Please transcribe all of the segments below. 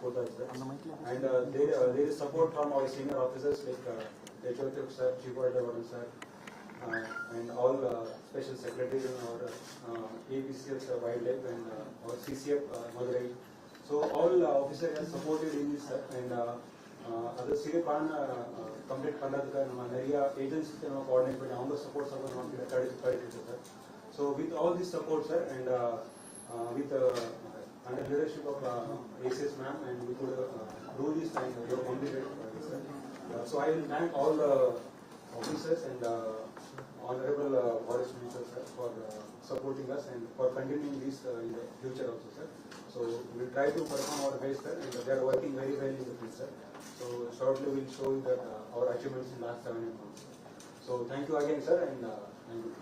And uh, there, uh, there is support from our senior officers like uh, Chotuk sir, Chief Varun sir, uh, and all uh, special secretaries in our uh, ABCF uh, Wildlife and uh, our CCF uh, Madurai. So all uh, officers have supported in this uh, and other uh, CCF uh, uh, complete ಅದು ಸಿರಿಪಾನ್ complete ಕನ್ನಡದ ನಮ್ಮ ನರಿಯ agency ನಾವು coordinate ಮಾಡಿ ಅವನ support ಸಹ ನಮಗೆ ಕಳಿಸಿದ್ದಾರೆ sir so with all this uh, sir and uh, under leadership of uh, ACS ma'am and we could uh, do this and we have completed uh. Uh, so I will thank all the officers and uh, honorable uh, forest minister sir for uh, supporting us and for continuing this uh, in the future also sir. So we will try to perform our best sir and they are working very well in the field sir. So shortly we will show you that uh, our achievements in last seven months. So thank you again sir and uh, thank you.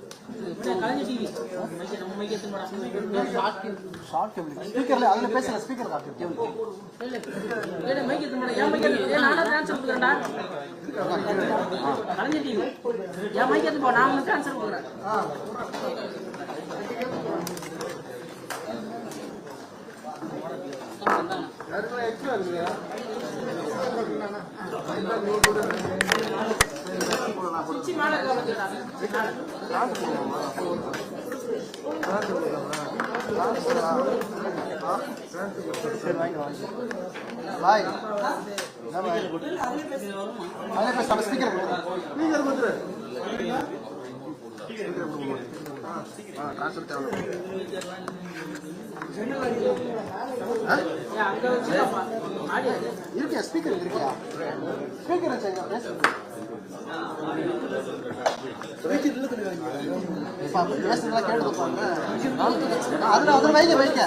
ஸ்பீக்கர்ல அதுல பேசல speaker காட்டு cable ஏடா பாய் அதுல பேச speaker speaker கொடுத்துரு ஆ தேவை இருக்கியா ஸ்பீக்கர் இருக்கியா ஸ்பீக்கர் வச்சுங்க பேசுறது அதுல அதுல வைக்க வைக்க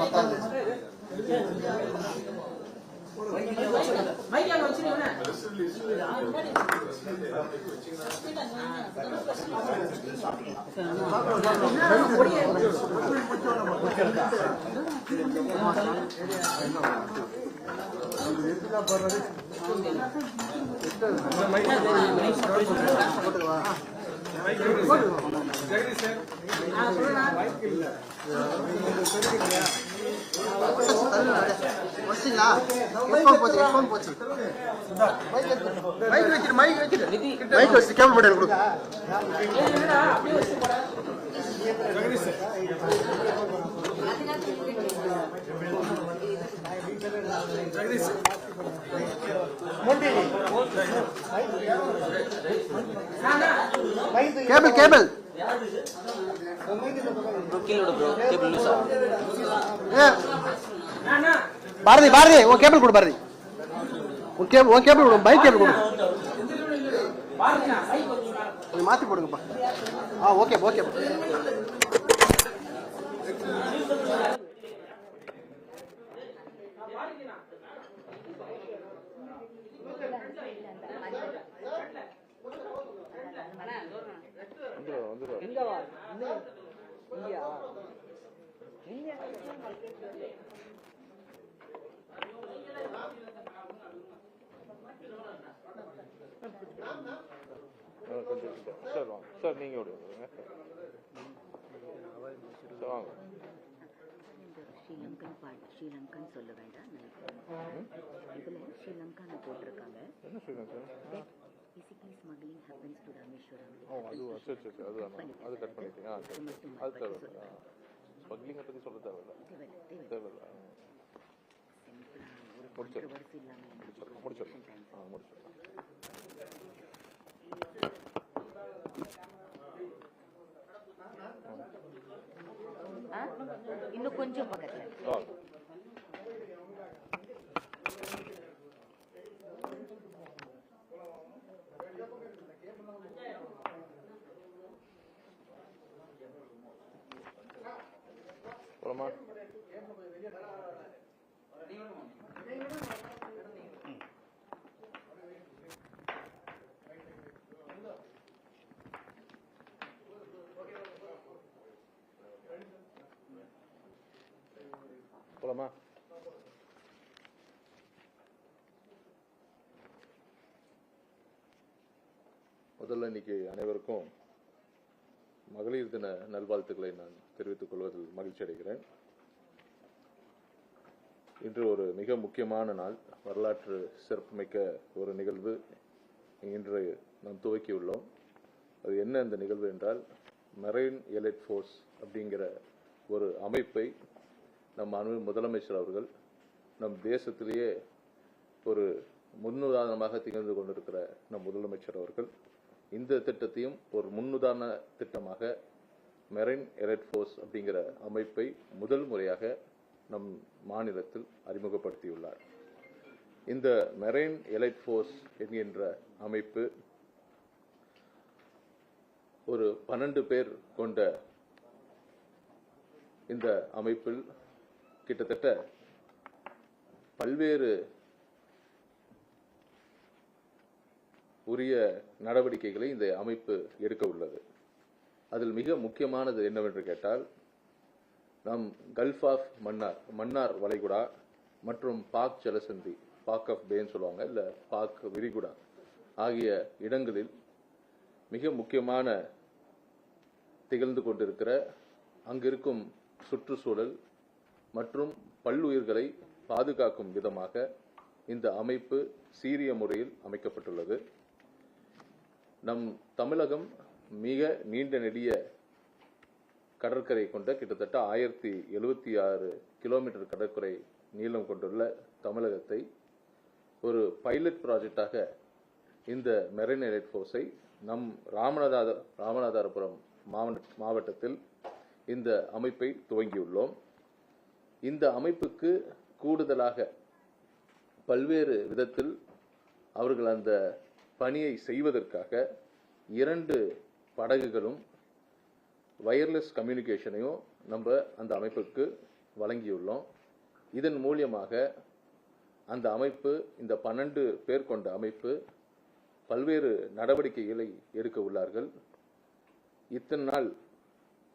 பத்தாது மைக் வச்சு மட்டும் கொடுங்க. Cable cable. பாரதி பாரதி உன் கேபிள் கொடு பாரதி. உன் கேபிள் உன் கேபிள் கொடு பைக் கேபிள் கொடு. கொஞ்சம் மேல. கொஞ்சம் மாற்றி போடுங்கப்பா. ஆ ஓகே ஓகே கொஞ்சம் சார் வாங்க சார் நீங்கள் விடுங்க சார் வாங்க ஸ்ரீலங்கன் பாட் ஸ்ரீலங்கன் சொல்ல வேண்டாம் இதில் ஸ்ரீலங்கான்னு போட்டிருக்காங்க. என்ன Sri Lanka? Physically smuggling happens to Rameswaram ஓ அது சரி சரி சரி அதுதான் அது கட் பண்ணிட்டீங்க. ஆ சரி. அது தேவையில்ல. ஸ்மக்லிங்கை பற்றி சொல்ல தேவையில்ல. தேவையில்லை தேவையில்லை. முடிச்சிடலாம். முடிச்சிடலாம் முடிச்சிடலாம் ஆ முடிச்சிடலாம் இன்னும் கொஞ்சம் பக்கத்தில் வாங்க போலாமா முதல்ல இன்னைக்கு அனைவருக்கும் மகளிர் தின நல்வாழ்த்துக்களை நான் தெரிவித்துக் கொள்வதில் மகிழ்ச்சி அடைகிறேன். இன்று ஒரு மிக முக்கியமான நாள் வரலாற்று சிறப்புமிக்க ஒரு நிகழ்வு இன்று நாம் துவக்கியுள்ளோம் அது என்ன அந்த நிகழ்வு என்றால் மெரைன் எலைட் ஃபோர்ஸ் அப்படிங்கிற ஒரு அமைப்பை நம் அனு முதலமைச்சர் அவர்கள் நம் தேசத்திலேயே ஒரு முன்னுதாரணமாக திகழ்ந்து கொண்டிருக்கிற நம் முதலமைச்சர் அவர்கள் இந்த திட்டத்தையும் ஒரு முன்னுதாரண திட்டமாக மெரைன் எலைட் ஃபோர்ஸ் அப்படிங்கிற அமைப்பை முதல் முறையாக நம் மாநிலத்தில் அறிமுகப்படுத்தியுள்ளார். இந்த மெரைன் எலைட் ஃபோர்ஸ் என்கின்ற அமைப்பு ஒரு பன்னெண்டு பேர் கொண்ட இந்த அமைப்பில் கிட்டத்தட்ட பல்வேறு உரிய நடவடிக்கைகளை இந்த அமைப்பு எடுக்க உள்ளது. அதில் மிக முக்கியமானது என்னவென்று கேட்டால் நம் கல்ஃப் ஆஃப் மன்னார் மன்னார் வளைகுடா மற்றும் பாக் ஜலசந்தி பாக் ஆஃப் பேன்னு சொல்லுவாங்க இல்ல பாக் விரிகுடா ஆகிய இடங்களில் மிக முக்கியமான திகழ்ந்து கொண்டிருக்கிற அங்கிருக்கும் சுற்றுச்சூழல் மற்றும் பல்லுயிர்களை பாதுகாக்கும் விதமாக இந்த அமைப்பு சீரிய முறையில் அமைக்கப்பட்டுள்ளது. நம் தமிழகம் மிக நீண்ட நெடிய கடற்கரை கொண்ட கிட்டத்தட்ட ஆயிரத்தி எழுபத்தி ஆறு கிலோமீட்டர் கடற்கரை நீளம் கொண்டுள்ள தமிழகத்தை ஒரு பைலட் ப்ராஜெக்டாக இந்த மெரைன் எலைட் ஃபோர்ஸை நம் ராமநாத ராமநாதபுரம் மாவட்டத்தில் இந்த அமைப்பை துவங்கியுள்ளோம். இந்த அமைப்புக்கு கூடுதலாக பல்வேறு விதத்தில் அவர்கள் அந்த பணியை செய்வதற்காக இரண்டு படகுகளும் வயர்லெஸ் கம்யூனிகேஷனையும் நம்ம அந்த அமைப்புக்கு வழங்கியுள்ளோம். இதன் மூலியமாக அந்த அமைப்பு இந்த பன்னெண்டு பேர் கொண்ட அமைப்பு பல்வேறு நடவடிக்கைகளை எடுக்க உள்ளார்கள். இத்தனை நாள்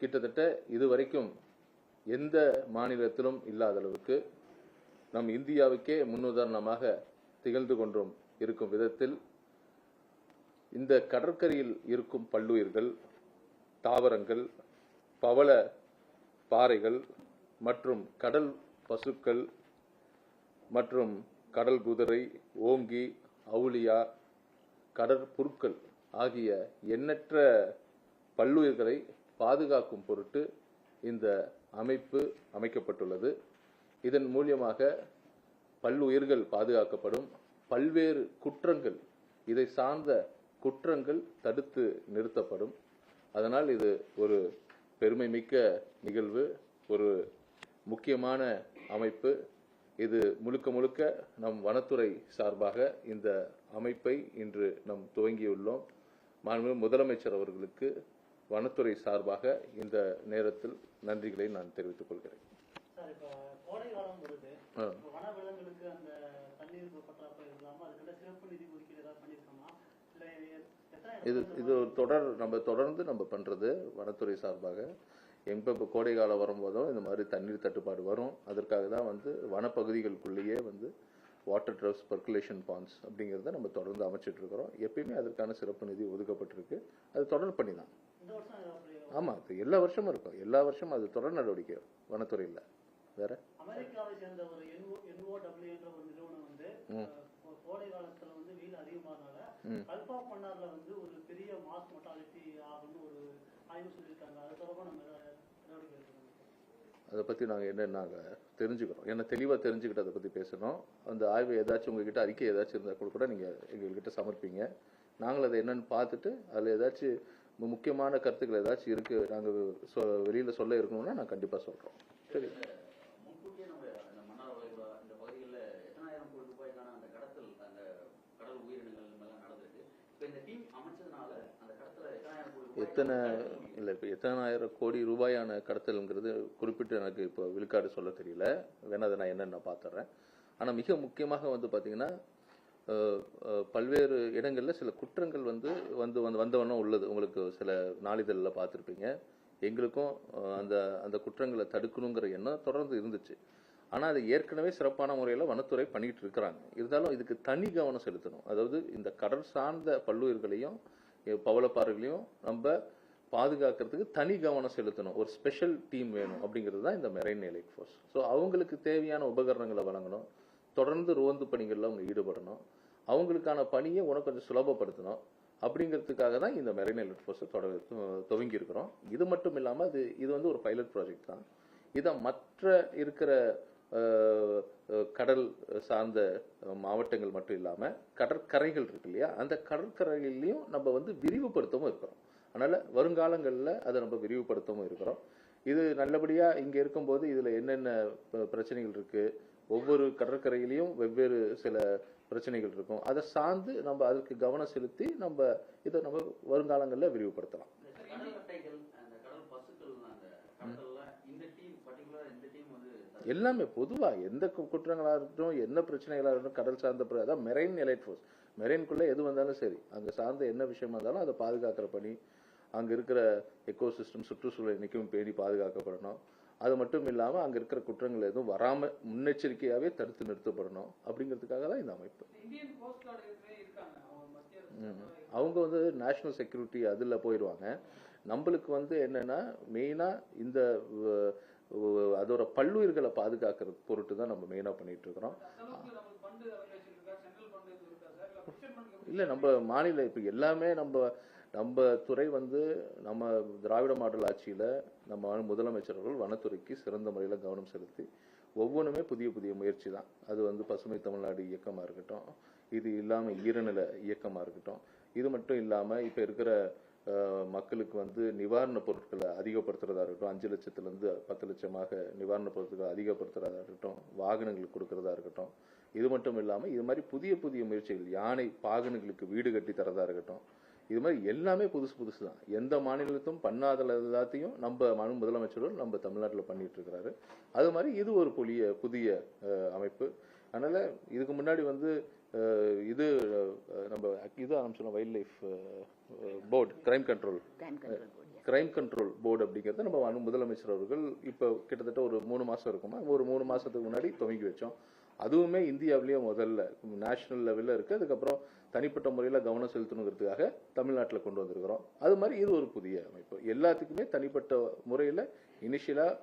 கிட்டத்தட்ட இதுவரைக்கும் எந்த மாநிலத்திலும் இல்லாத அளவுக்கு நம் இந்தியாவுக்கே முன்னுதாரணமாக திகழ்ந்து கொண்டும் இருக்கும் விதத்தில் இந்த கடற்கரையில் இருக்கும் பல்லுயிர்கள் தாவரங்கள் பவள பாறைகள் மற்றும் கடல் பசுக்கள் மற்றும் கடல் குதிரை ஓங்கி அவுளியா கடற்புற்கள் ஆகிய எண்ணற்ற பல்லுயிர்களை பாதுகாக்கும் பொருட்டு இந்த அமைப்பு அமைக்கப்பட்டுள்ளது. இதன் மூலியமாக பல்லுயிர்கள் பாதுகாக்கப்படும். பல்வேறு குற்றங்கள் இதை சார்ந்த குற்றங்கள் தடுத்து நிறுத்தப்படும். அதனால் இது ஒரு பெருமைமிக்க நிகழ்வு ஒரு முக்கியமான அமைப்பு. இது முழுக்க முழுக்க நம் வனத்துறை சார்பாக இந்த அமைப்பை இன்று நம் துவங்கியுள்ளோம். மாண்பு முதலமைச்சர் அவர்களுக்கு வனத்துறை சார்பாக இந்த நேரத்தில் நன்றிகளை நான் தெரிவித்துக் கொள்கிறேன் சார் இப்போ கோடை காலம் வருது ஆ. இப்போ வன விலங்குகளுக்கு அந்த தண்ணீர் பற்றாக்குறை இல்லாம அதுக்குள்ள சிறப்பு நிதி ஒதுக்கீடு ஏதாவது பண்ணியிருக்கோமா இல்ல எத்தனை இது இது ஒரு தொடர் நம்ம தொடர்ந்து நம்ம பண்றது வனத்துறை சார்பாக. எங்க இப்போ கோடை காலம் வரும்போதும் இந்த மாதிரி தண்ணீர் தட்டுப்பாடு வரும். அதற்காக தான் வந்து வனப்பகுதிகளுக்குள்ளேயே வந்து வாட்டர் ட்ரப்ஸ் பர்குலேஷன் பாண்ட்ஸ் அப்படிங்கிறத நம்ம தொடர்ந்து அமைச்சிட்டு இருக்கிறோம். எப்பயுமே அதற்கான சிறப்பு நிதி ஒதுக்கப்பட்டிருக்கு. அது தொடர் பண்ணி தான். இந்த வருஷம் அப்படி ஆமா அது எல்லா வருஷமும் இருக்கும். எல்லா வருஷமும் அது தொடர் நடவடிக்கை வனத்துறையில். வேற? அமெரிக்காவை சேர்ந்த ஒரு என்ஓ என்ஓடபிள்யூ என்ற ஒரு நிறுவனம் வந்து கோடை காலத்துல கல்பா மன்னார்ல வந்து ஒரு பெரிய மாஸ் மொட்டாலிட்டி ஆகும்னு ஒரு ஆய்வு சொல்லியிருக்காங்க. அது தொடர்பாக நம்ம ஏதாவது நடவடிக்கை எடுக்கணும் அதை பற்றி நாங்கள் என்ன நாங்கள் தெரிஞ்சுக்கிறோம். ஏன்னா தெளிவாக தெரிஞ்சுக்கிட்டு அதை பற்றி பேசணும். அந்த ஆய்வு ஏதாச்சும் உங்ககிட்ட அறிக்கை ஏதாச்சும் இருந்தால் கூட கூட நீங்கள் எங்ககிட்ட சமர்ப்பீங்க. நாங்கள் அதை என்னன்னு பார்த்துட்டு அதில் ஏதாச்சும் முக்கியமான கருத்துக்கள் ஏதாச்சும் இருக்குது நாங்கள் வெளியில் சொல்ல இருக்கணும்னா நான் கண்டிப்பாக சொல்கிறோம் சரி முன்கூட்டியே நம்ம அந்த மன்னார் வளைகுடா இந்த பகுதிகளில் எத்தனாயிரம் கோடி ரூபாய்க்கான அந்த கடத்தல் அந்த கடல் உயிரினங்கள் எல்லாம் நடந்திருக்கு இப்போ இந்த டீம் அமைச்சதுனால அந்த கடத்தல எத்தனாயிரம் கோடி ரூபாய் எத்தனை இல்லை இப்போ எத்தனாயிரம் கோடி ரூபாயான கடத்தலுங்கிறது குறிப்பிட்டு எனக்கு இப்போ விழுக்காடு சொல்ல தெரியல. வேணா அதை நான் என்னன்னு நான் பார்த்துட்றேன் ஆனால் மிக முக்கியமாக வந்து பார்த்தீங்கன்னா பல்வேறு இடங்களில் சில குற்றங்கள் வந்து வந்து வந்து வந்தவண்ணம் உள்ளது. உங்களுக்கு சில நாளிதழில் பார்த்துருப்பீங்க எங்களுக்கும் அந்த அந்த குற்றங்களை தடுக்கணுங்கிற எண்ணம் தொடர்ந்து இருந்துச்சு. ஆனால் அது ஏற்கனவே சிறப்பான முறையில் வனத்துறை பண்ணிகிட்டு இருக்கிறாங்க. இருந்தாலும் இதுக்கு தனி கவனம் செலுத்தணும். அதாவது இந்த கடல் சார்ந்த பல்லுயிர்களையும் பவளப்பாறைகளையும் நம்ம பாதுகாக்கிறதுக்கு தனி கவனம் செலுத்தணும். ஒரு ஸ்பெஷல் டீம் வேணும் அப்படிங்கிறது தான் இந்த மெரைன் எலைட் ஃபோர்ஸ் ஸோ அவங்களுக்கு தேவையான உபகரணங்களை வழங்கணும். தொடர்ந்து ரோந்து பணிகளில் அவங்க ஈடுபடணும். அவங்களுக்கான பணியை உனக்கு கொஞ்சம் சுலபப்படுத்தணும். அப்படிங்கிறதுக்காக தான் இந்த மெரைன் எலைட் ஃபோர்ஸை தொட துவங்கி இருக்கிறோம் இது மட்டும் இல்லாமல் அது இது வந்து ஒரு பைலட் ப்ராஜெக்ட் தான். இதை மற்ற இருக்கிற கடல் சார்ந்த மாவட்டங்கள் மட்டும் இல்லாமல் கடற்கரைகள் இருக்கு இல்லையா? அந்த கடற்கரைகள்லையும் நம்ம வந்து விரிவுபடுத்தவும் இருக்கிறோம். அதனால வருங்காலங்களில் அதை நம்ம விரிவுபடுத்தவும் இருக்கிறோம். இது நல்லபடியாக இங்கே இருக்கும்போது இதில் என்னென்ன பிரச்சனைகள் இருக்கு? ஒவ்வொரு கடற்கரையிலையும் வெவ்வேறு சில பிரச்சனைகள் இருக்கும். அதை சார்ந்து நம்ம அதுக்கு கவனம் செலுத்தி நம்ம இதை நம்ம வருங்காலங்களில் விரிவுபடுத்தலாம் இந்த கடல் அட்டைகள் அந்த கடல் பசுக்கள் அந்த கடல்ல இந்த டீம் பர்டிகுலரா இந்த டீம் வந்து எல்லாமே பொதுவா எந்த கு- குற்றங்களா இருக்கட்டும் என்ன பிரச்சனைகளா இருக்கட்டும் கடல் சார்ந்த அதான் மெரைன் எலைட் ஃபோர்ஸ் மெரைன்குள்ள எது வந்தாலும் சரி அங்க சார்ந்த என்ன விஷயமா இருந்தாலும் அதை பாதுகாக்கிற பணி அங்க இருக்கிற எக்கோசிஸ்டம் சுற்றுச்சூழல் என்னைக்கும் பேணி பாதுகாக்கப்படணும். அது மட்டும் இல்லாம அங்க இருக்கிற குற்றங்கள் எதுவும் வராம முன்னெச்சரிக்கையாவே தடுத்து நிறுத்தப்படணும் அப்படிங்கிறதுக்காக தான் இந்த அமைப்பு. அவங்க வந்து நேஷனல் செக்யூரிட்டி அதில் போயிடுவாங்க நம்மளுக்கு வந்து என்னன்னா மெயினாக இந்த அதோட பல்லுயிர்களை பாதுகாக்கிற பொருட்டு தான் நம்ம மெயினாக பண்ணிட்டு இருக்கிறோம் இல்ல இல்லை நம்ம மாநில இப்போ எல்லாமே நம்ம நம்ம துறை வந்து நம்ம திராவிட மாடல் ஆட்சியில் நம்ம முதலமைச்சர்கள் வனத்துறைக்கு சிறந்த முறையில் கவனம் செலுத்தி ஒவ்வொன்றுமே புதிய புதிய முயற்சி தான். அது வந்து பசுமை தமிழ்நாடு இயக்கமாக இருக்கட்டும் இது இல்லாமல் ஈரநில இயக்கமாக இருக்கட்டும் இது மட்டும் இல்லாமல் இப்போ இருக்கிற மக்களுக்கு வந்து நிவாரணப் பொருட்களை அதிகப்படுத்துறதா இருக்கட்டும் அஞ்சு லட்சத்துலேருந்து பத்து லட்சமாக நிவாரணப் பொருட்களை அதிகப்படுத்துறதா இருக்கட்டும் வாகனங்களுக்கு கொடுக்கறதா இருக்கட்டும் இது மட்டும் இல்லாமல் இது மாதிரி புதிய புதிய முயற்சிகள் யானை பாகனங்களுக்கு வீடு கட்டி தரதா இருக்கட்டும் இது மாதிரி எல்லாமே புதுசு புதுசு தான். எந்த மாநிலத்தும் பண்ணாத எல்லாத்தையும் நம்ம மனு முதலமைச்சரும் நம்ம தமிழ்நாட்டில் பண்ணிட்டு இருக்கிறாரு. அது மாதிரி இது ஒரு புதிய புதிய அமைப்பு. அதனால இதுக்கு முன்னாடி வந்து இது நம்ம இது ஆரம்பிச்சோம் wildlife board crime control crime control board அப்படிங்கிறத நம்ம முதலமைச்சர் அவர்கள் இப்போ கிட்டத்தட்ட ஒரு மூணு மாசம் இருக்குமா? ஒரு மூணு மாசத்துக்கு முன்னாடி துவங்கி வச்சோம். அதுவுமே இந்தியாவிலேயே முதல்ல நேஷனல் லெவலில் இருக்கு. அதுக்கப்புறம் தனிப்பட்ட முறையில் கவனம் செலுத்தணுங்கிறதுக்காக தமிழ்நாட்டில் கொண்டு வந்திருக்கிறோம். அது மாதிரி இது ஒரு புதிய அமைப்பு. எல்லாத்துக்குமே தனிப்பட்ட முறையில் இனிஷியலாக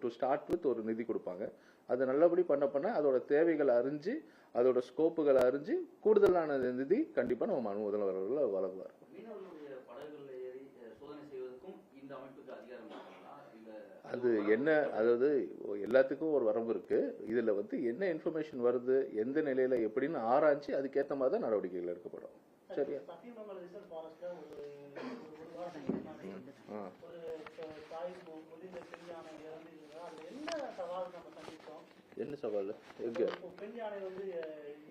டு ஸ்டார்ட் வித் ஒரு நிதி கொடுப்பாங்க. அதை நல்லபடி பண்ண பண்ண அதோட தேவைகளை அறிஞ்சு அதோட ஸ்கோப்புகளை அறிஞ்சு கூடுதலான நிதி கண்டிப்பாக நம்ம மனு முதல்வர்கள் வழங்குவார். அது என்ன அதாவது எல்லாத்துக்கும் ஒரு வரம்பு இருக்கு. இதுல வந்து என்ன இன்ஃபர்மேஷன் வருது எந்த நிலையில எப்படின்னு ஆராய்ச்சி அதுக்கேற்ற மாதிரி தான் நடவடிக்கைகள் எடுக்கப்படும். சரியா? ஆ. என்ன சவால் எங்க? பெண் யானை வந்து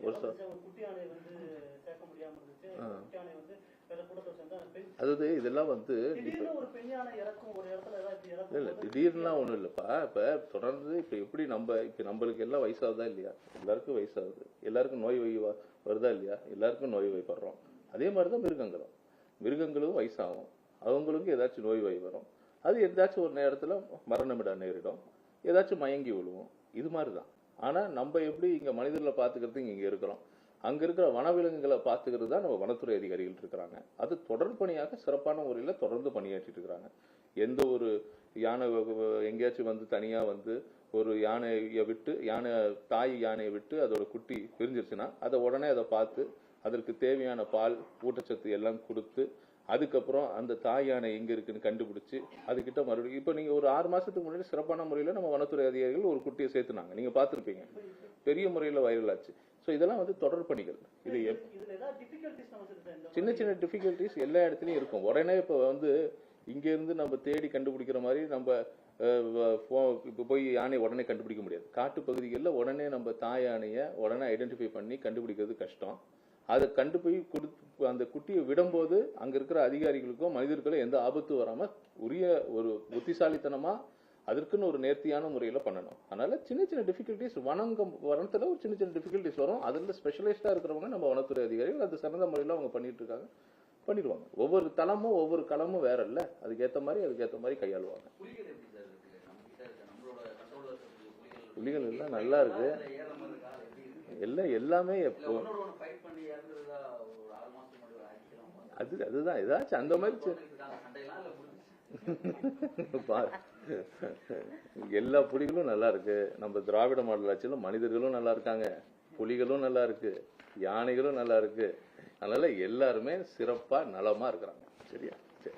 ஒரு குட்டி யானை வந்து சேர்க்க முடியாம இருந்துச்சு. குட்டி யானை வந்து வேற கூட்டத்தை சேர்ந்து அந்த பெண். அதாவது இதெல்லாம் வந்து ஒரு பெண் யானை இறக்கும் ஒரு இடத்துல ஏதாவது இப்படி இல்ல திடீர்னுலாம் ஒண்ணும் இல்லப்பா. இப்ப தொடர்ந்து இப்ப எப்படி நம்ம இப்ப நம்மளுக்கு எல்லாம் வயசாகுதா இல்லையா? எல்லாருக்கும் வயசாகுது. எல்லாருக்கும் நோய் வை வ- வருதா இல்லையா? எல்லாருக்கும் நோய் வைப்படுறோம் அதே மாதிரிதான் மிருகங்களும். மிருகங்களும் வயசாகும். அவங்களுக்கும் ஏதாச்சும் நோய் வை வரும். அது ஏதாச்சும் ஒரு நேரத்தில் மரணமிட நேரிடும். ஏதாச்சும் மயங்கி விழுவோம். இது மாதிரி தான் ஆனால் நம்ம எப்படி இங்கே மனிதர்களை பாத்துக்கிறதுக்கு இங்கே இருக்கிறோம்? அங்கே இருக்கிற வனவிலங்குகளை பார்த்துக்கிறது தான் நம்ம வனத்துறை அதிகாரிகள் இருக்கிறாங்க. அது தொடர்பணியாக சிறப்பான முறையில் தொடர்ந்து பணியாற்றிட்டு இருக்கிறாங்க. எந்த ஒரு யானை எங்கேயாச்சும் வந்து தனியாக வந்து ஒரு யானையை விட்டு யானை தாய் யானையை விட்டு அதோட குட்டி பிரிஞ்சிருச்சுன்னா அதை உடனே அதை பார்த்து அதற்கு தேவையான பால் ஊட்டச்சத்து எல்லாம் கொடுத்து அதுக்கப்புறம் அந்த தாய் யானை எங்க இருக்குன்னு கண்டுபிடிச்சு அதுகிட்ட மறுபடியும் இப்போ நீங்க ஒரு ஆறு மாசத்துக்கு முன்னாடி சிறப்பான முறையில நம்ம வனத்துறை அதிகாரிகள் ஒரு குட்டியை சேர்த்துனாங்க. நீங்க பார்த்திருப்பீங்க. பெரிய முறையில வைரல் ஆச்சு ஸோ இதெல்லாம் வந்து தொடர் பணிகள். இது சின்ன சின்ன டிஃபிகல்ட்டிஸ் எல்லா இடத்துலயும் இருக்கும். உடனே இப்போ வந்து இங்க இருந்து நம்ம தேடி கண்டுபிடிக்கிற மாதிரி நம்ம இப்போ போய் யானையை உடனே கண்டுபிடிக்க முடியாது. காட்டு பகுதிகளில் உடனே நம்ம தாய் யானையை உடனே ஐடென்டிஃபை பண்ணி கண்டுபிடிக்கிறது கஷ்டம். அதை கண்டு போய் கொடுத்து அந்த குட்டியை விடும்போது அங்க இருக்கிற அதிகாரிகளுக்கும் மனிதர்களுக்கும் எந்த ஆபத்து வராம உரிய ஒரு புத்திசாலித்தனமா அதற்குன்னு ஒரு நேர்த்தியான முறையில பண்ணணும். அதனால சின்ன சின்ன டிஃபிகல்ட்டிஸ் வனங்கம் வனத்துல ஒரு சின்ன சின்ன டிஃபிகல்ட்டிஸ் வரும். அதுல ஸ்பெஷலிஸ்டா இருக்கிறவங்க நம்ம வனத்துறை அதிகாரிகள் அது சிறந்த முறையில அவங்க பண்ணிட்டு இருக்காங்க. பண்ணிடுவாங்க. ஒவ்வொரு தளமும் ஒவ்வொரு களமும் வேற இல்ல. அதுக்கேத்த மாதிரி அதுக்கேத்த மாதிரி கையாளுவாங்க. புலிகள் எல்லாம் நல்லா இருக்கு. எல்லாம் எல்லாமே எப்போ அது அதுதான். ஏதாச்சும் அந்த மாதிரி எல்லா புலிகளும் நல்லா இருக்கு. நம்ம திராவிட மாடல் மனிதர்களும் நல்லா இருக்காங்க. புலிகளும் நல்லா இருக்கு. யானைகளும் நல்லா இருக்கு. அதனால எல்லாருமே சிறப்பா நலமா இருக்கிறாங்க. சரியா? சரி.